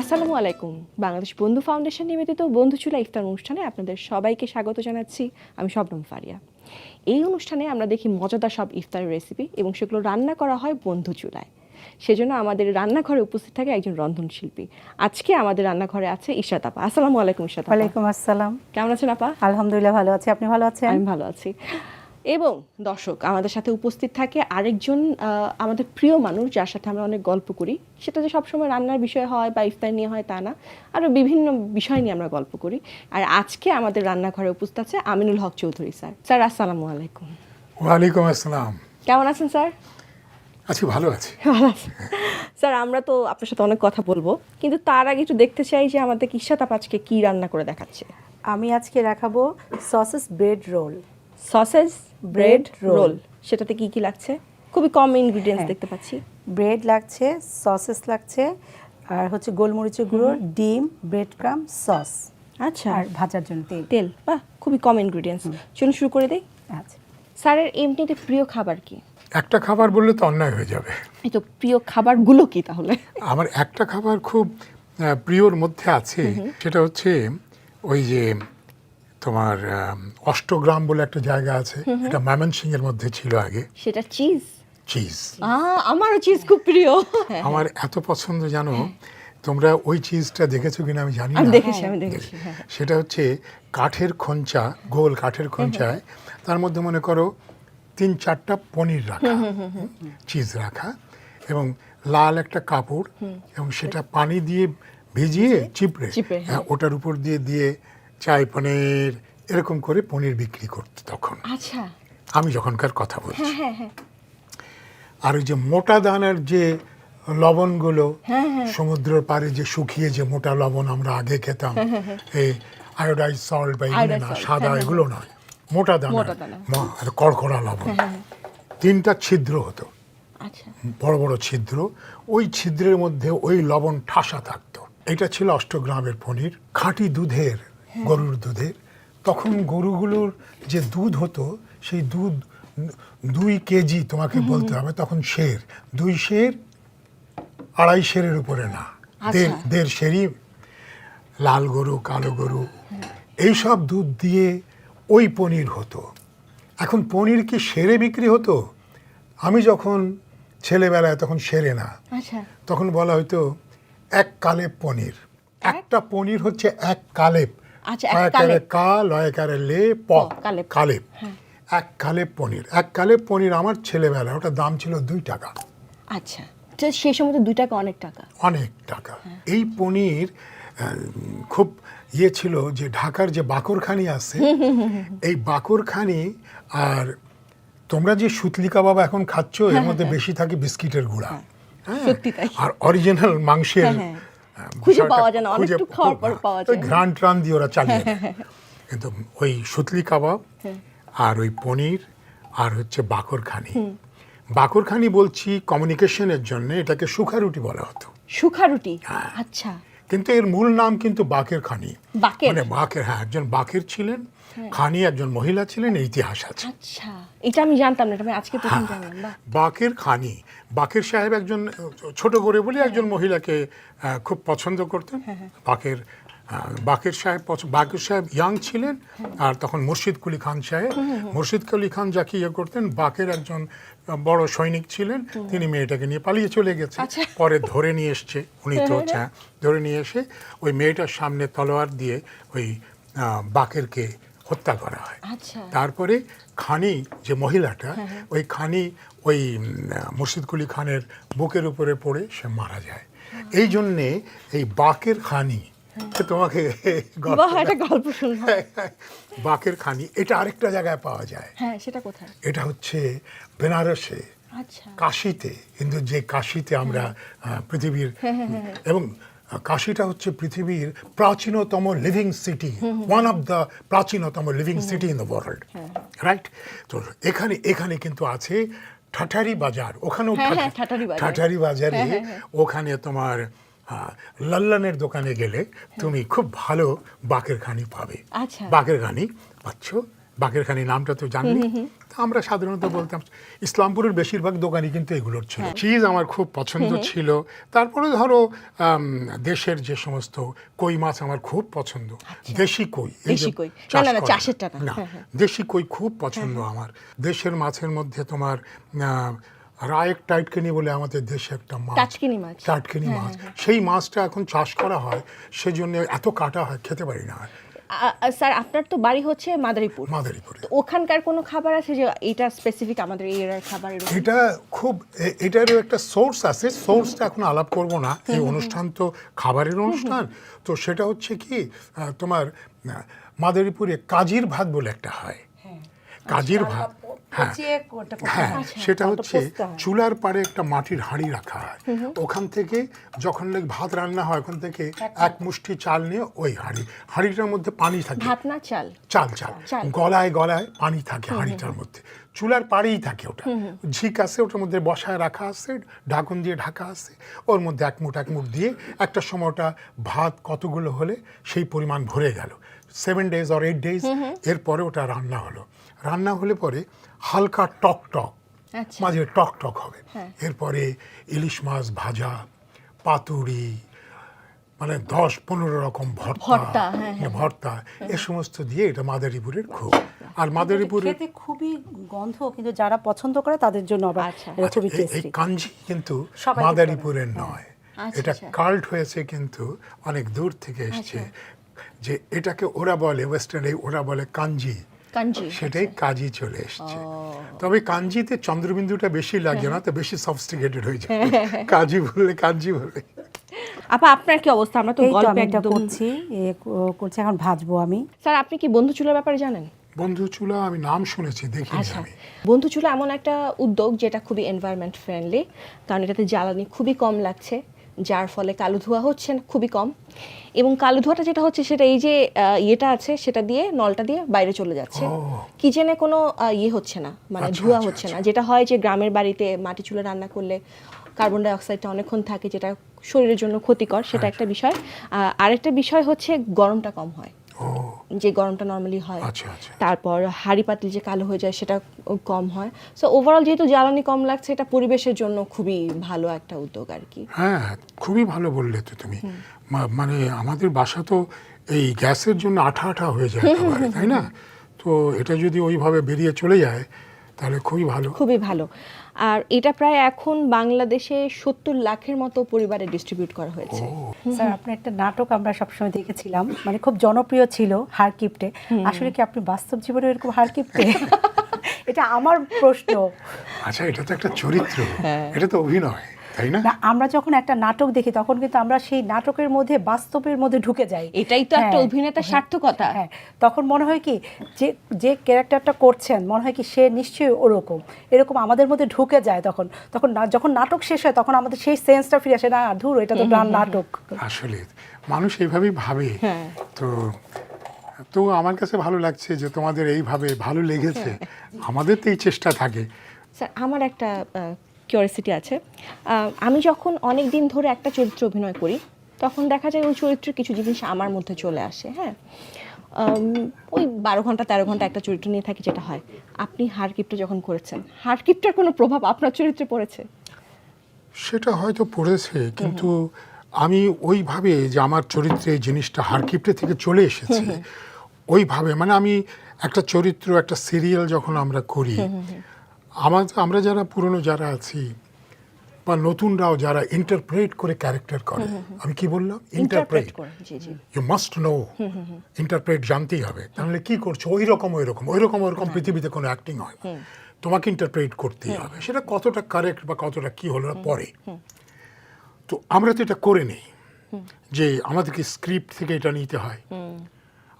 আসসালামু আলাইকুম। বাংলাদেশ বন্ধু ফাউন্ডেশন নিবেদিত বন্ধু চুলা ইফতার অনুষ্ঠানে আপনাদের সবাইকে স্বাগত জানাচ্ছি। আমি শবনম ফারিয়া। এই অনুষ্ঠানে আমরা দেখি মজাদার সব ইফতারের রেসিপি এবং সেগুলো রান্না করা হয় বন্ধু চুলায়। সেজন্য আমাদের রান্নাঘরে উপস্থিত থাকে একজন রন্ধনশিল্পী। আজকে আমাদের রান্নাঘরে আছে ইশরাত আপা। আসসালামু আলাইকুম আপা। ওয়ালাইকুম আসসালাম। কেমন আছেন আপা? আলহামদুলিল্লাহ ভালো আছি। আপনি ভালো আছেন? আমি ভালো আছি। এবং দর্শক আমাদের সাথে উপস্থিত থাকে আরেকজন আমাদের প্রিয় মানুষ যার সাথে আমরা অনেক গল্প করি। সেটা যে সবসময় রান্নার বিষয় হয় বা ইফতার নিয়ে হয় তা না আরও বিভিন্ন বিষয় নিয়ে আমরা গল্প করি। আর আজকে আমাদের রান্নাঘরে উপস্থিত আছে আমিনুল হক চৌধুরী স্যার। স্যার আসসালামু আলাইকুম। ওয়ালাইকুম আসসালাম। কেমন আছেন স্যার? আছি ভালো আছি। স্যার আমরা তো আপনার সাথে অনেক কথা বলব কিন্তু তার আগে একটু দেখতে চাই যে আমাদের কিসাত আপা আজকে কী রান্না করে দেখাচ্ছে। আমি আজকে দেখাবো sausage bread roll. Sausage bread roll সেটাতে কি কি লাগছে? খুবই কম ইনগ্রিডিয়েন্টস হ্যাঁ। দেখতে পাচ্ছি। ব্রেড লাগছে সসেস লাগছে আর হচ্ছে গোলমরিচের গুঁড়ো ডিম ব্রেড ক্রাম সস আচ্ছা। আর ভাজার জন্য তেল। তেল বাহ খুবই কম ইনগ্রিডিয়েন্টস চলুন শুরু করে দিই। আচ্ছা। স্যারের এমনিতে প্রিয় খাবার কি? একটা খাবার বললে তো অন্যায় হয়ে যাবে। এই তো প্রিয় খাবারগুলো কি তাহলে? আমার একটা খাবার খুব প্রিয়র মধ্যে আছে সেটা হচ্ছে ওই যে তোমার অষ্টগ্রাম বলে একটা জায়গা আছে। এটা ময়মনসিং এর মধ্যে ছিল আগে। সেটা চিজ? চিজ। আমারও চিজ খুব প্রিয়। আমার এত পছন্দ জানো? তোমরা ওই চিজটা দেখেছ কিনা আমি জানি না। দেখেছি আমি দেখেছি হ্যাঁ। সেটা হচ্ছে কাঠের খঞ্চা গোল কাঠের খঞ্চায় তার মধ্যে মনে করো তিন চারটা পনির রাখা। চিজ রাখা। এবং লাল একটা কাপড়। এবং সেটা পানি দিয়ে ভিজিয়ে চিপড়ে হ্যাঁ। হ্যাঁ, ওটার উপর দিয়ে দিয়ে চাই পনির এরকম করে পনির বিক্রি করতো তখন। আচ্ছা। আমি যখনকার কথা বলছি। হ্যাঁ হ্যাঁ হ্যাঁ। আর ওই যে মোটা দানার যে লবণগুলো সমুদ্রের পাড়ে যে শুকিয়ে যে মোটা লবণ আমরা আগে খেতাম এই আয়োডাইজ সল্ট বা এগুলো না সাদা এগুলো নয় মোটা দানা আর কড়কড়া লবণ। তিনটা ছিদ্র হতো। আচ্ছা। বড় বড় ছিদ্র ওই ছিদ্রের মধ্যে ওই লবণ ঠাসা থাকতো। এটা ছিল অষ্টগ্রামের পনির খাঁটি দুধের গরুর দুধের। তখন গরুগুলোর যে দুধ হতো সেই দুধ দুই কেজি তোমাকে বলতে হবে তখন শের। দুই শের আড়াই শেরের উপরে না দেড় আচ্ছা। দেড় শেরই লাল গরু কালো গরু। এইসব দুধ দিয়ে ওই পনির হতো। এখন পনির কি সেরে বিক্রি হতো? আমি যখন ছেলেবেলায় তখন সেরে না। আচ্ছা। তখন বলা হয়তো এক কালেপ পনির। একটা পনির হচ্ছে এক কালেপ। আচ্ছা, এক কালেপ। কা লয়কারে লে প কালেপ। হ্যাঁ। এক কালেপ পনির এক কালেপ পনির আমার ছেলেবেলায় ওটা দাম ছিল দুই টাকা আচ্ছা সেই সময় তো দুই টাকা অনেক টাকা অনেক টাকা এই পনির খুব ইয়ে ছিল যে ঢাকার যে বাকরখানি আছে এই বাকরখানি আর তোমরা যে সুতলি কাবাব এখন খাচ্ছ এর মধ্যে বেশি থাকে বিস্কিটের গুঁড়া হ্যাঁ। আর অরিজিনাল মাংসের হ্যাঁ, হ্যাঁ। খুঁজে পাওয়া যায় না, অনেকটু খাওয়ার পর পাওয়া যায়। হ্যাঁ, ঘ্রাণ ট্রান দিয়ে ওরা চালিয়ে কিন্তু ওই সুতলি কাবাব হ্যাঁ। আর ওই পনির আর হচ্ছে বাকরখানি। বাকরখানি বলছি কমিউনিকেশনের জন্য এটাকে সুখারুটি বলা হতো। সুখারুটি? হ্যাঁ। আচ্ছা। কিন্তু এর মূল নাম কিন্তু বাকের? খানি মানে বাকের হ্যাঁ একজন বাকের ছিলেন খানি একজন মহিলা ছিলেন ইতিহাস আছে। আচ্ছা এটা আমি জানতাম না এটা আমি আজকে প্রথম হ্যাঁ। জানলাম বাকের খানি বাকের সাহেব একজন ছোট করে বলে একজন মহিলাকে খুব পছন্দ করতেন। বাকের বাকের সাহেব বাকের সাহেব ইয়াং ছিলেন আর তখন মুর্শিদ কুলি খান সাহেব। মুর্শিদ কুলি খান যাকে ইয়ে করতেন বাকের একজন বড় সৈনিক ছিলেন তিনি মেয়েটাকে নিয়ে পালিয়ে চলে গেছে। আচ্ছা। পরে ধরে নিয়ে এসছে উনি তো হ্যাঁ ধরে নিয়ে এসে ওই মেয়েটার সামনে তলোয়ার দিয়ে ওই বাকেরকে হত্যা করা হয়। আচ্ছা। তারপরে খানি যে মহিলাটা ওই খানি ওই মুর্শিদ কুলি খানের বুকের উপরে পড়ে সে মারা যায়। এই জন্যে এই বাকের খানি তোমাকে গল্প- বাকের খানি এটা আরেকটা জায়গায় পাওয়া যায়। হ্যাঁ সেটা কোথায়? এটা হচ্ছে বেনারসে আচ্ছা। কাশিতে। কিন্তু যে কাশিতে আমরা পৃথিবীর এবং কাশিটা হচ্ছে পৃথিবীর প্রাচীনতম living city one of the প্রাচীনতম living city in the world right তো এখানে এখানে কিন্তু আছে ঠাঠারি বাজার ওখানেও হ্যাঁ, হ্যাঁ, ঠাঠারি বাজারে। হ্যাঁ। ওখানে তোমার লাল্লানের দোকানে গেলে তুমি খুব ভালো বাকের খানি পাবে। আচ্ছা। বাকের খানি পাচ্ছ। বাকেরখানি নামটা তো জানি আমরা সাধারণত বলতাম ইসলামপুরের বেশিরভাগ দোকানই কিন্তু এগুলোর ছিল। চিজ আমার খুব পছন্দ ছিল। তারপরে ধরো দেশের যে সমস্ত কই মাছ আমার খুব পছন্দ। দেশি কই এই যে দেশি কই। না, হ্যাঁ, হ্যাঁ। দেশি কই খুব পছন্দ আমার। দেশের মাছের মধ্যে তোমার আহ, রায়েক টাইটকেনি বলে আমাদের দেশে একটা মাছ। টাটকিনি মাছ। হ্যাঁ, সেই মাছটা এখন চাষ করা হয় সেজন্য এত কাটা হয় খেতে পারি না স্যার আপনার তো বাড়ি হচ্ছে মাদারীপুর। মাদারীপুর। ওখানকার কোনো খাবার আছে যে এটা স্পেসিফিক আমাদের এরিয়ার খাবার এটা খুব এটারও একটা সোর্স আছে। সোর্সটা এখন আলাপ করব না। এই অনুষ্ঠান তো খাবারের অনুষ্ঠান। তো সেটা হচ্ছে কি তোমার মাদারীপুরে কাজির ভাত বলে একটা হয়। কাজির ভাত। হ্যাঁ। করতে হ্যাঁ সেটা হচ্ছে চুলার পাড়ে একটা মাটির হাঁড়ি রাখা হয়। ওখান থেকে যখন ভাত রান্না হয় ওখান থেকে এক মুষ্টি চাল নিয়ে ওই হাঁড়ি। হাঁড়িটার মধ্যে পানি থাকে। ভাত না চাল? চাল চাল। চাল। গলায় গলায় পানি থাকে হাঁড়িটার মধ্যে। চুলার পাড়েই থাকে ওটা। ঝিক আছে ওটার মধ্যে বসায় রাখা আছে ঢাকন দিয়ে ঢাকা আছে। ওর মধ্যে এক মুঠ এক মুঠ দিয়ে একটা সময় ওটা ভাত কতগুলো হলে সেই পরিমাণ ভরে গেল। Seven days or eight days এরপরে ওটা রান্না হলো। রান্না হলে পরে হালকা টক টক আচ্ছা। মাঝে টক টক হবে হ্যাঁ। এরপরে ইলিশ মাছ ভাজা পাতুরি মানে দশ পনেরো রকম ভর্তা ভর্তা, হ্যাঁ, হ্যাঁ। ভর্তা এ সমস্ত দিয়ে এটা মাদারীপুরের খুব আর মাদারীপুরের খুবই গন্ধ কিন্তু যারা পছন্দ করে তাদের জন্য আবার আচ্ছা। এটা আচ্ছা, খুবই এই- এই কাঞ্জি কিন্তু মাদারীপুরের নয় আচ্ছা, এটা আচ্ছা। কাল্ট হয়েছে কিন্তু অনেক দূর থেকে এসছে যে এটাকে ওরা বলে ওয়েস্টার্নে ওরা বলে কাঞ্জি সেটাই কাজী চলে এসছে। তবে কাঞ্জিতে চন্দ্রবিন্দুটা বেশি লাগে না তো বেশি সফিস্টিকেটেড হয়ে যায় কাজী বললে কাঞ্জি বলে আপা আপনার কি অবস্থা? আমরা তো গল্পে একদম করছি করছি এখন ভাজবো আমি। স্যার আপনি কি বন্ধু চুলার ব্যাপারে জানেন? বন্ধু চুলা আমি নাম শুনেছি দেখিনি আচ্ছা। আমি। বন্ধু চুলা এমন একটা উদ্যোগ যেটা খুবই এনভায়রনমেন্ট ফ্রেন্ডলি কারণ এটাতে জ্বালানি খুবই কম লাগছে। যার ফলে কালো ধোঁয়া হচ্ছে না খুবই কম। এবং কালো ধোঁয়াটা যেটা হচ্ছে সেটা এই যে ইয়েটা আছে সেটা দিয়ে নলটা দিয়ে বাইরে চলে যাচ্ছে। কিচেনে কোনো ইয়ে হচ্ছে না মানে আচ্ছা, ধোঁয়া আচ্ছা, হচ্ছে না। আচ্ছা। যেটা হয় যে গ্রামের বাড়িতে মাটি চুলে রান্না করলে কার্বন ডাই অক্সাইডটা অনেকক্ষণ থাকে যেটা শরীরের জন্য ক্ষতিকর সেটা একটা বিষয়। আরেকটা বিষয় হচ্ছে গরমটা কম হয়। যে গরমটা নর্মালি হয়। আচ্ছা আচ্ছা। তারপর হাড়ি পাতিল যে কালো হয়ে যায় সেটা কম হয়। সো ওভারঅল যেহেতু জ্বালানি কম লাগছে এটা পরিবেশের জন্য খুবই ভালো একটা উদ্যোগ আর কি। হ্যাঁ খুবই ভালো বললে তো তুমি। মানে আমাদের বাসা তো এই গ্যাসের জন্য আঠা আঠা হয়ে যায় তাই না? তো এটা যদি ওইভাবে বেরিয়ে চলে যায় তাহলে খুবই ভালো। খুবই ভালো। আর এটা প্রায় এখন বাংলাদেশে সত্তর লাখের মতো পরিবারে ডিস্ট্রিবিউট করা হয়েছে। স্যার আপনার একটা নাটক আমরা সবসময় দেখেছিলাম মানে খুব জনপ্রিয় ছিল হারকিপ্টে আসলে কি আপনি বাস্তব জীবনে এরকম হারকিপ্টে এটা আমার প্রশ্ন। আচ্ছা এটা তো একটা চরিত্র। হ্যাঁ। এটা তো অভিনয়। তাই না? না আমরা যখন একটা নাটক দেখি তখন কিন্তু আমরা সেই নাটকের মধ্যে বাস্তবের মধ্যে ঢুকে যাই। এটাই তো একটা হ্যাঁ, অভিনেতার হ্যাঁ, সার্থকতা। হ্যাঁ তখন মনে হয় কি যে যে ক্যারেক্টারটা করছেন মনে হয় কি সে নিশ্চয়ই ওরকম। এরকম আমাদের মধ্যে ঢুকে যায় তখন। তখন না- যখন নাটক শেষ হয় তখন আমাদের সেই সেন্সটা ফিরে আসে না ধুর এটা তো নাটক। আসলে মানুষ এইভাবেই ভাবে। হ্যাঁ। তো তো আমার কাছে ভালো লাগছে যে তোমাদের এইভাবে ভালো লেগেছে। আমাদের তো এই চেষ্টা থাকে। স্যার আমার একটা কিউরিয়াসিটি আছে। আমি যখন অনেক দিন ধরে একটা চরিত্র অভিনয় করি তখন দেখা যায় ওই চরিত্রের কিছু জিনিস আমার মধ্যে চলে আসে হ্যাঁ? ওই বারো ঘণ্টা তেরো ঘণ্টা একটা চরিত্র নিয়ে থাকি যেটা হয় আপনি হারকিপটা যখন করেছেন হারকিপটার কোনো প্রভাব আপনার চরিত্রে পড়েছে? সেটা হয়তো পড়েছে কিন্তু আমি ওইভাবে যে আমার চরিত্রে এই জিনিসটা হারকিপ্টে থেকে চলে এসেছে ওইভাবে মানে আমি একটা চরিত্র একটা সিরিয়াল যখন আমরা করি আমার আমরা যারা পুরনো যারা আছি বা নতুনরাও যারা ইন্টারপ্রেট করে ক্যারেক্টার করে আমি কি বললাম? Interpret you must know interpret জানতেই হবে। তাহলে কি করছ? ওই রকম ওই রকম ওই রকম ওরকম পৃথিবীতে কোনো অ্যাক্টিং হয় তোমাকে ইন্টারপ্রেট করতেই হবে। সেটা কতটা কারেক্ট বা কতটা কি হলো পরে। তো আমরা তো এটা করে নেই যে আমাদেরকে স্ক্রিপ্ট থেকে এটা নিতে হয়।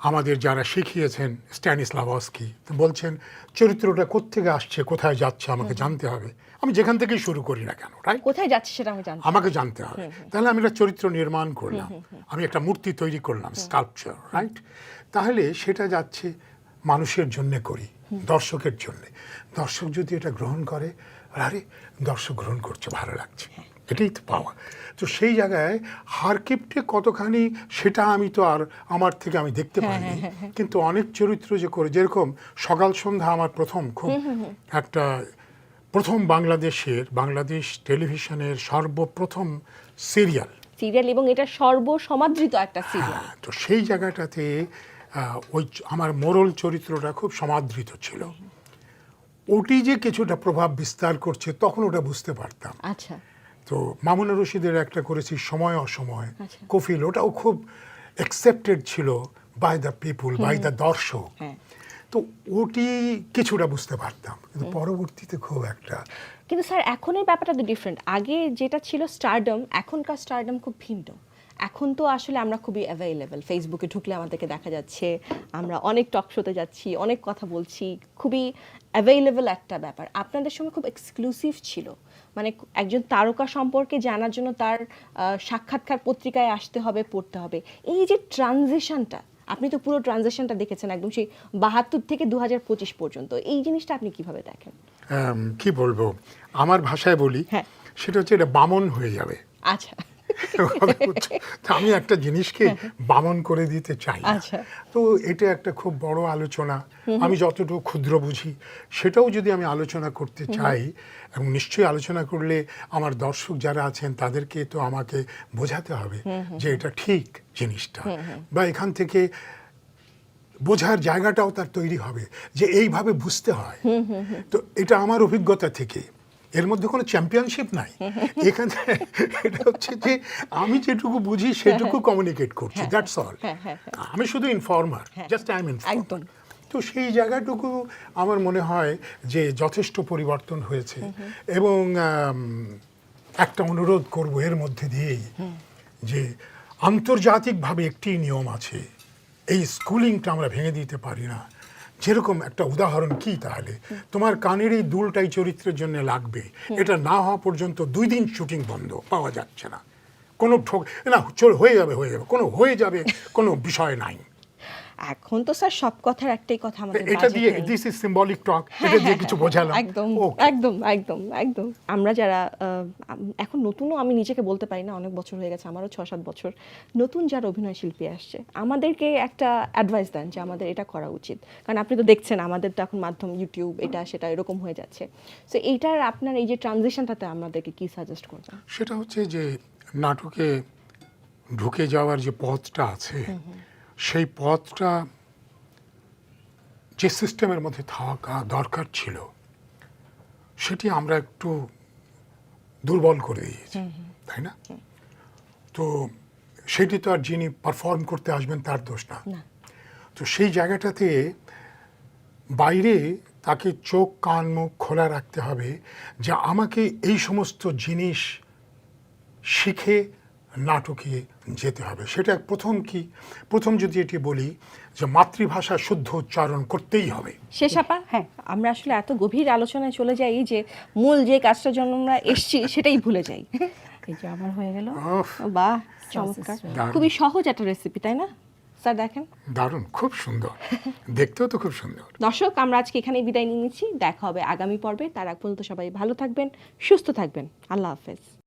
আমাদের যারা শিখিয়েছেন স্ট্যানিস্লাভস্কি বলছেন চরিত্রটা কোত্থেকে আসছে? কোথায় যাচ্ছে? আমাকে জানতে হবে। আমি যেখান থেকেই শুরু করি না কেন রাইট কোথায় যাচ্ছে সেটা আমি আমাকে জানতে হবে। তাহলে আমি একটা চরিত্র নির্মাণ করলাম। আমি একটা মূর্তি তৈরি করলাম স্কাল্পচার রাইট তাহলে সেটা যাচ্ছে মানুষের জন্য করি দর্শকের জন্য। দর্শক যদি এটা গ্রহণ করে আরে দর্শক গ্রহণ করছে ভালো লাগছে। এটাই তো পাওয়া। তো সেই জায়গায় হারকিপটে কতখানি সেটা আমি তো আর আমার থেকে আমি দেখতে পাইনি। কিন্তু অনেক চরিত্র যে করে যেরকম সকাল সন্ধ্যা আমার প্রথম খুব একটা প্রথম বাংলাদেশের বাংলাদেশ টেলিভিশনের সর্বপ্রথম সিরিয়াল। সিরিয়াল এবং এটা সর্বসমাদৃত একটা সিরিয়াল। হ্যাঁ, তো সেই জায়গাটাতে ওই আমার মোরল চরিত্রটা খুব সমাদৃত ছিল। ওটি যে কিছুটা প্রভাব বিস্তার করছে তখন ওটা বুঝতে পারতাম। আচ্ছা। তো মামুনা রশিদের একটা করেছি সময় অসময়। আচ্ছা। কফিল ওটাও খুব অ্যাকসেপ্টেড ছিল by the people by the দর্শক। হ্যাঁ। তো ওটি কিছুটা বুঝতে পারতাম কিন্তু পরবর্তীতে খুব একটা কিন্তু স্যার এখনের ব্যাপারটা তো ডিফারেন্ট আগে যেটা ছিল স্টারডম এখনকার স্টারডম খুব ভিন্ন। এখন তো আসলে আমরা খুবই অ্যাভেলেবেল ফেসবুকে ঢুকলে আমাদেরকে দেখা যাচ্ছে আমরা অনেক টক শোতে যাচ্ছি অনেক কথা বলছি। খুবই অ্যাভেলেবল একটা ব্যাপার। আপনাদের সময় খুব এক্সক্লুসিভ ছিল। মানে একজন তারকা সম্পর্কে জানার জন্য তার সাক্ষাৎকার পত্রিকায় আসতে হবে পড়তে হবে। এই যে ট্রানজিশনটা আপনি তো পুরো ট্রানজেশনটা দেখেছেন একদম সেই বাহাত্তর থেকে দু হাজার পঁচিশ পর্যন্ত এই জিনিসটা আপনি কীভাবে দেখেন? কি বলব? আমার ভাষায় বলি হ্যাঁ। সেটা হচ্ছে এটা বামন হয়ে যাবে। আচ্ছা। আমি একটা জিনিসকে বামন করে দিতে চাই আচ্ছা। তো এটা একটা খুব বড় আলোচনা। আমি যতটুকু ক্ষুদ্র বুঝি সেটাও যদি আমি আলোচনা করতে চাই এবং নিশ্চয়ই আলোচনা করলে আমার দর্শক যারা আছেন তাদেরকে তো আমাকে বোঝাতে হবে যে এটা ঠিক জিনিসটা। বা এখান থেকে বোঝার জায়গাটাও তার তৈরি হবে যে এইভাবে বুঝতে হয়। তো এটা আমার অভিজ্ঞতা থেকে। এর মধ্যে কোনো চ্যাম্পিয়নশিপ নাই। এখানে এটা হচ্ছে যে আমি যেটুকু বুঝি সেটুকু কমিউনিকেট করছি দ্যাটস অল হ্যাঁ, হ্যাঁ, আমি শুধু informer just I am. Informer তো সেই জায়গাটুকু আমার মনে হয় যে যথেষ্ট পরিবর্তন হয়েছে এবং একটা অনুরোধ করব এর মধ্যে দিয়েই যে আন্তর্জাতিকভাবে একটি নিয়ম আছে এই স্কুলিংটা আমরা ভেঙে দিতে পারি না। যেরকম একটা উদাহরণ কি তাহলে? তোমার কানের এই দুলটাই চরিত্রের জন্য লাগবে। এটা না হওয়া পর্যন্ত দুই দিন শুটিং বন্ধ, পাওয়া যাচ্ছে না। কোনো ঠোক না হয়ে যাবে হয়ে যাবে। কোনো হয়ে যাবে, কোনো বিষয় নাই। এখন তো স্যার সব কথার একটাই কথা আমাদের এটা দিয়ে দিস ইজ সিম্বলিক টক এটা দিয়ে কিছু বোঝালাম। একদম একদম একদম একদম। আমরা যারা এখন নতুনও আমি নিজেকে বলতে পারি না অনেক বছর হয়ে গেছে আমারও ছ সাত বছর। নতুন যারা অভিনয় শিল্পী আসছে আমাদেরকে একটা অ্যাডভাইস দেন যে আমাদের এটা করা উচিত। কারণ আপনি তো দেখছেন আমাদের তো এখন মাধ্যম ইউটিউব এটা সেটা এরকম হয়ে যাচ্ছে। সো এইটার আপনার এই যে ট্রানজিশনটাতে আমাদেরকে কি সাজেস্ট করবেন? সেটা হচ্ছে যে নাটকে ঢুকে যাওয়ার যে পথটা আছে সেই পথটা যে সিস্টেমের মধ্যে থাকা দরকার ছিল সেটি আমরা একটু দুর্বল করে দিয়েছি তাই না? তো সেটি তো আর যিনি পারফর্ম করতে আসবেন তার দোষ না। তো সেই জায়গাটাতে বাইরে তাকে চোখ কান মুখ খোলা রাখতে হবে যে আমাকে এই সমস্ত জিনিস শিখে নাটকে যেতে হবে। সেটা প্রথম কি? প্রথম যদি এটি বলি যে মাতৃভাষা শুদ্ধ উচ্চারণ করতেই হবে। শেষ আপা? হ্যাঁ আমরা আসলে এত গভীর আলোচনায় চলে যাই যে মূল যে কাজটার জন্য আমরা এসছি সেটাই ভুলে যাই। এই যে আমার হয়ে গেল। বাহ চমৎকার। খুবই সহজ একটা রেসিপি তাই না? স্যার দেখেন। দারুণ খুব সুন্দর। দেখতেও তো খুব সুন্দর। দর্শক আমরা আজকে এখানেই বিদায় নিয়ে নিচ্ছি। দেখা হবে আগামী পর্বে। তার আগ পর্যন্ত সবাই ভালো থাকবেন সুস্থ থাকবেন। আল্লাহ হাফেজ।